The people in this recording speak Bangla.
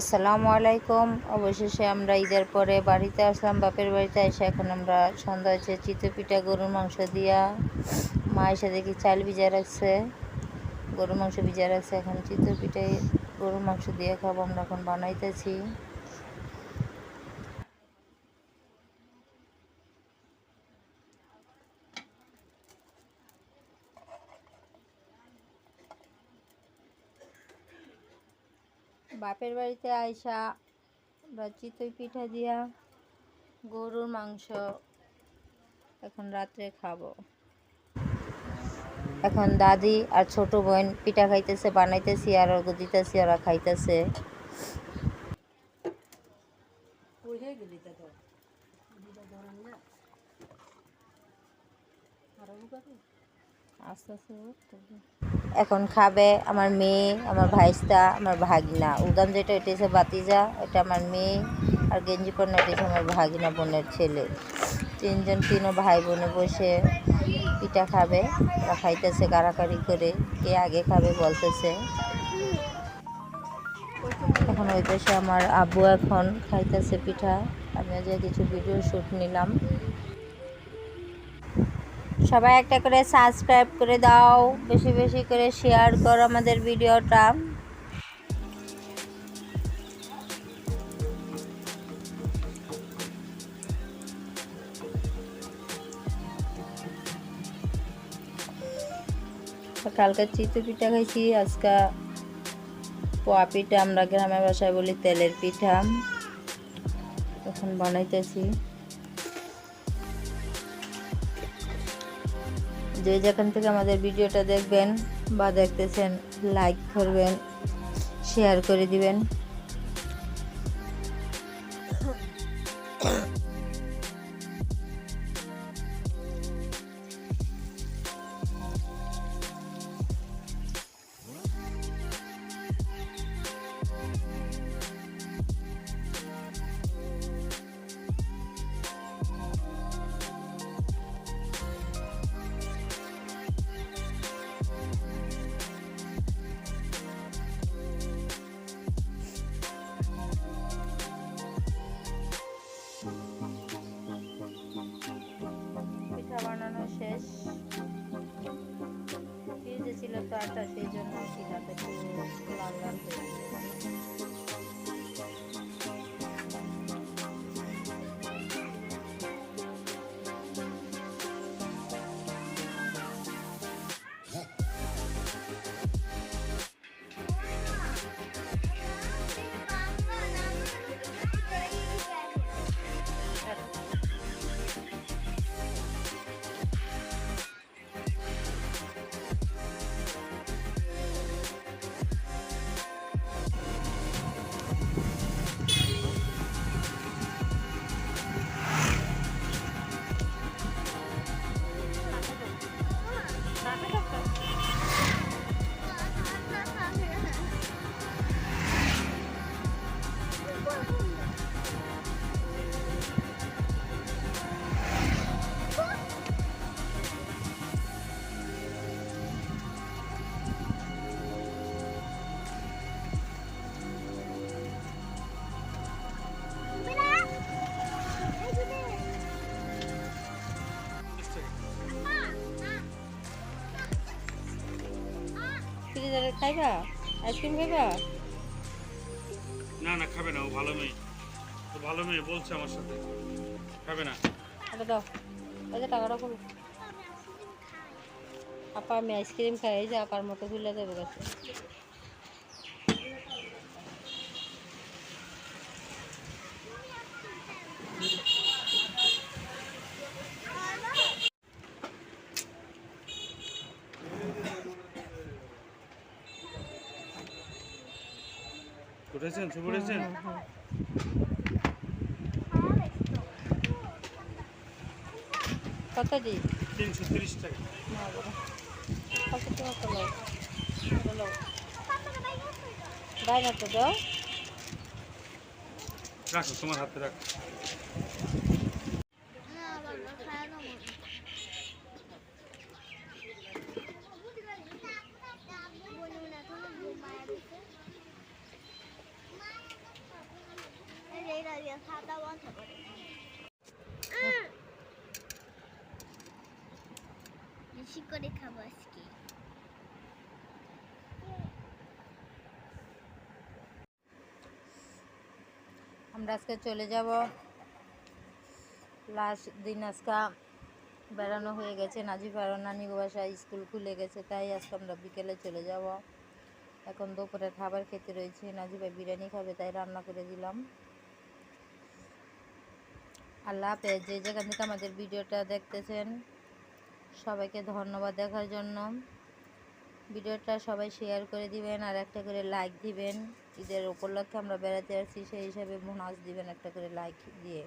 আসসালামু আলাইকুম। অবশেষে আমরা ঈদের পরে বাড়িতে আসলাম, বাপের বাড়িতে এসে এখন আমরা সন্ধ্যা হয়েছে। চিতপিঠা গরুর মাংস দিয়া মা এসে দেখি চাল ভিজা রাখছে, গরুর মাংস ভিজা রাখছে। এখন চিতপিঠে গরুর মাংস দিয়ে খাব, আমরা এখন বানাইতেছি। বাপের বাড়িতে আইসা আমরা চিতই পিঠা দিয়া গরুর মাংস এখন রাত্রে খাব। এখন দাদি আর ছোট বোন পিঠা খাইতেছে বানাইতেছি আর দিতেছি ওরা খাইতেছে। আস্তে আস্তে এখন খাবে আমার মেয়ে, আমার ভাইস্তা, আমার ভাগিনা। উদাম যেটা, এটা হচ্ছে বাতিজা এটা আমার মেয়ে। আর গেঞ্জি পণ্য এটা হচ্ছে আমার ভাগিনা বোনের ছেলে। তিনজন, তিনও ভাই বোনে বসে পিঠা খাবে। ওরা খাইতেছে কারাকারি করে। কে আগে খাবে বলতেছে। এখন ওই পাশে আমার আব্বু এখন খাইতেছে পিঠা। আমি যে কিছু ভিডিও শ্যুট নিলাম। সবাই একটা করে সাবস্ক্রাইব করে দাও, বেশি বেশি করে শেয়ার করো আমাদের ভিডিওটা। কালকে চিতু পিঠা খাইছি, আজকে পোয়া পিঠা, আমরা গ্রামের ভাষায় বলি তেলের পিঠা। এখন বানাইতেছি। যে যেখান থেকে আমাদের ভিডিওটা দেখবেন বা দেখতেছেন লাইক করবেন শেয়ার করে দিবেন। ছিল তো আটা সেই জন্য পিঠাটা একটু লাল লাল হয়ে গেছে। খাইবা? আইসক্রিম খাইবা? না না খাবে না ও ভালো মেয়ে। ও ভালো মেয়ে বলছে আমার সাথে। খাবে না। এটা দাও। এই যে টাকাটা করো আপা আমি আইসক্রিম খাই এই যে আপার মতো খুলে দেবে গেছে উঠেছেন শুভ উঠেছেন? কত দি তিনশো তিরিশ টাকা। কত টাকা করল বলো দাই না তো দাও। রাখো তোমার হাতে রাখো না বেশি করে খাব আজকে আমরা আজকে চলে যাব। লাস্ট দিন আজকে বেড়ানো হয়ে গেছে। নাজিব আর নানি বাসায় স্কুল খুলে গেছে, তাই আজকে আমরা বিকেলে চলে যাব। এখন দুপুরে খাবার খেতে রয়েছে। নাজিবা বিরিয়ানি খাবে, তাই রান্না করে দিলাম। আল্লাহ হাফেজ, যে যেখান থেকে আমাদের ভিডিওটা দেখতেছেন, সবাইকে ধন্যবাদ দেখার জন্য। ভিডিওটা সবাই শেয়ার করে দিবেন আর একটা করে লাইক দিবেন। ঈদের উপলক্ষে আমরা বেড়াতে আসছি, সেই হিসাবে মোনাজ দিবেন একটা করে লাইক দিয়ে।